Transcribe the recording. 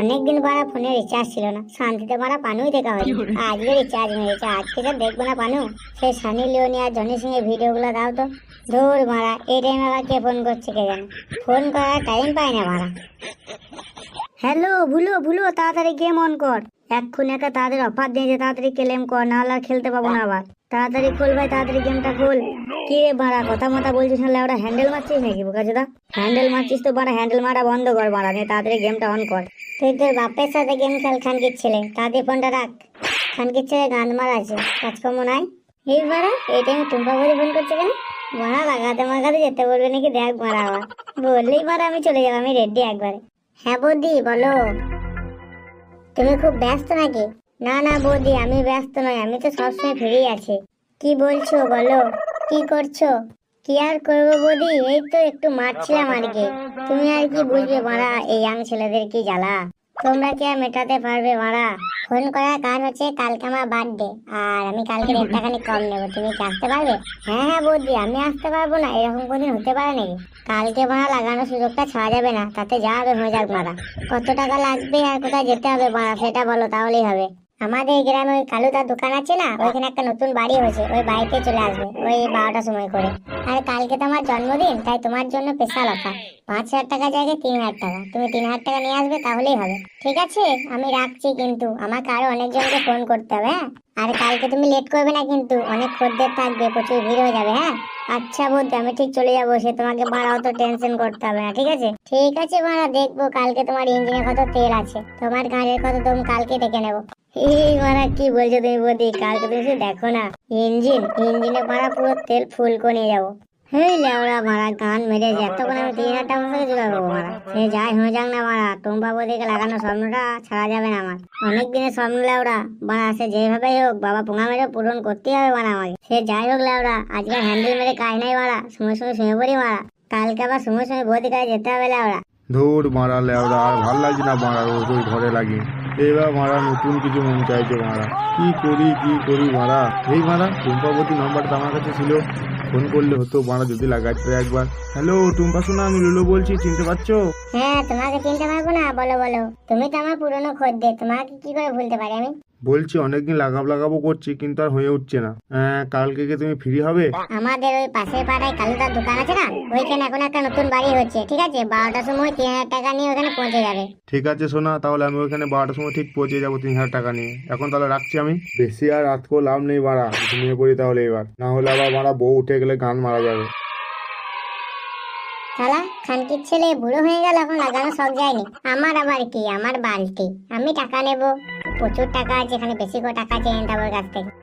অনেকদিন বাড়া ফোনে রিচার্জ ছিল না। শান্তিতে বাড়া পানুই দেখা হয় আজকে রিচার্জ মেরেছে আজকে তো দেখব না পানু সেই সানি লিওনি আর জনি সিং এর ভিডিওগুলো দাও তো। দূর মারা এই টাইমে আবার কে ফোন করছে কে জানে? ফোন করার টাইম পায় না মারা। হ্যালো ভুলো ভুলো তাড়াতাড়ি গেম অন কর। এক্ষুনি একটা তাড়াতাড়ি অফার দিয়েছে তাড়াতাড়ি ক্লেম কর নাহলে আর খেলতে পাবো না আবার। তাড়াতাড়ি খোল ভাই তাড়াতাড়ি গেমটা খোল। কি রে বাড়া কথা মতা বলছিস না ওটা হ্যান্ডেল মারছিস নাকি বোকাচোদা হ্যান্ডেল মারছিস তো বাড়া হ্যান্ডেল মারা বন্ধ কর বাড়া নিয়ে তাড়াতাড়ি গেমটা অন কর। তুই তোর বাপের সাথে গেম খেল খানকির ছেলে। তাড়াতাড়ি ফোনটা রাখ। খানকির ছেলে গান মারা আছে কাজকর্ম নাই। এই বাড়া এই টাইমে টুম্পা বলে ফোন করছে কেন? মারা লাগাতে মাগাতে যেতে বলবে নাকি দেখ মারা আবার। বললেই মারা আমি চলে যাব আমি রেডি একবারে। হ্যাঁ বৌদি বলো। তুমি খুব ব্যস্ত নাকি? না না বৌদি আমি ব্যস্ত নই আমি তো সবসময় ফ্রি আছি। কি বলছো বলো? কি করছ? কি আর করব বৌদি? এই তো একটু মারছিলাম আর কি তুমি আর কি বুঝবে মারা, এই ইয়াং ছেলেদের কি জ্বালা? তোমরা কি আর মেটাতে পারবে মারা? ফোন করার কারণ হচ্ছে কালকে আমার বার্থডে আর আমি কালকে রেটটা খানি কম নেব। তুমি কি আসতে পারবে? হ্যাঁ হ্যাঁ বৌদি, আমি আসতে পারব না। এরকম কোনদিন হতে পারে নাকি? কালকে মারা লাগানোর সুযোগটা ছাড়া যাবে না। তাতে যা হবে হয়ে যাক মারা কত টাকা লাগবে আর কোথায় যেতে হবে মারা? সেটা বলো, তাহলেই হবে। আমাদের গ্রামে ওই কালুদার দোকান আছে না, ওইখানে একটা নতুন বাড়ি হয়েছে, ওই বাড়িতে চলে আসবে, ওই বারোটার সময় করে। আর কালকে তো আমার জন্মদিন, তাই তোমার জন্য স্পেশাল অফার পাঁচ হাজার টাকা জায়গায় তিন হাজার টাকা। তুমি তিন হাজার টাকা নিয়ে আসবে, তাহলেই হবে। ঠিক আছে? আমি রাখছি কিন্তু, আমাকে আরও অনেকজনকে ফোন করতে হবে হ্যাঁ? আর কালকে তুমি লেট করবে না কিন্তু, অনেক খদ্দের থাকবে, প্রচুর ভিড় হয়ে যাবে হ্যাঁ? আচ্ছা বলতে আমি ঠিক চলে যাব, সে তোমাকে বাড়াও তো টেনশন করতে হবে না, ঠিক আছে? ঠিক আছে বাড়া দেখব কালকে তোমার ইঞ্জিনে কত তেল আছে, তোমার গাড়ির কত দম, কালকে দেখে নেব। মারা কি বলছো তুমি বৌদি? কালকে তুমি শুধু দেখো না। ইঞ্জিন, ইঞ্জিনে মারা পুরো তেল ফুল করে নিয়ে যাব। হেই লেওড়া মারা গান মেরে তখন আমি তিন হাজার টাকা থেকে জোগাড় মারা। সে যাই হয়ে যাক না মারা টুম্পা বৌদিকে লাগানো স্বপ্নটা ছাড়া যাবে না আমার। অনেক দিনের স্বপ্ন লেওড়া, মারা, সে যেভাবেই হোক বাবা পোঙা মেরে পূরণ করতেই হবে মারা আমাকে। সে যাই হোক লেওড়া, আজকে হ্যান্ডেল মেরে কাজ নাই মারা, সময় সময় শুয়ে পড়ি মারা। কালকে আবার সময় সময় বৌদি কাজে যেতে হবে লেওড়া। ধুর মারা লেওড়া আর ভালো লাগছে না মারা ওই ঘরে লাগে। এবার মারা, নতুন কিছু মন চাইছে মারা। কি করি কি করি মারা? এই মারা, টুম্পাবতী নম্বরটা আমার কাছে ছিল। ফোন করলে হতো মারা, যদি লাগাচ্ছে একবার। হ্যালো, টুম্পা শোনা আমি লুলো বলছি, চিনতে পারছ? হ্যাঁ তোমাকে চিনতে পারব না, বলো বলো। তুমি তো আমার পুরনো খদ্দে তোমাকে কি করে ভুলতে পারি আমি? বলছি অনেকদিন লাগাবো লাগাবো করছি কিন্তু আর হয়ে উঠছে না। হ্যাঁ কালকে কি তুমি ফ্রি হবে? আমাদের ওই পাশের পাড়ায় কালুদার দোকান আছে না? ওইখানে এখন একটা নতুন বাড়ি হচ্ছে ঠিক আছে? বারোটার সময় তিন হাজার টাকা নিয়ে ওখানে পৌঁছে যাবে। ঠিক আছে শোনা তাহলে আমি ওখানে বারোটার সময় ঠিক পৌঁছে যাব তিন হাজার টাকা নিয়ে। এখন তাহলে রাখছি আমি। বেশি আর রাত করে লাভ নেই বাড়া ঘুমিয়ে পড়ি তাহলে এবার। না হলে আবার মারা বউ উঠে গেলে গান মারা যাবে। শালা খানকির ছেলে বুড়ো হয়ে গেল এখন লাগানো শখ যায়নি। আমার আবার কি? আমার বালতি। আমি টাকা নেব। প্রচুর টাকা আছে এখানে বেশি করে টাকা চেয়ে নিতে কাছ থেকে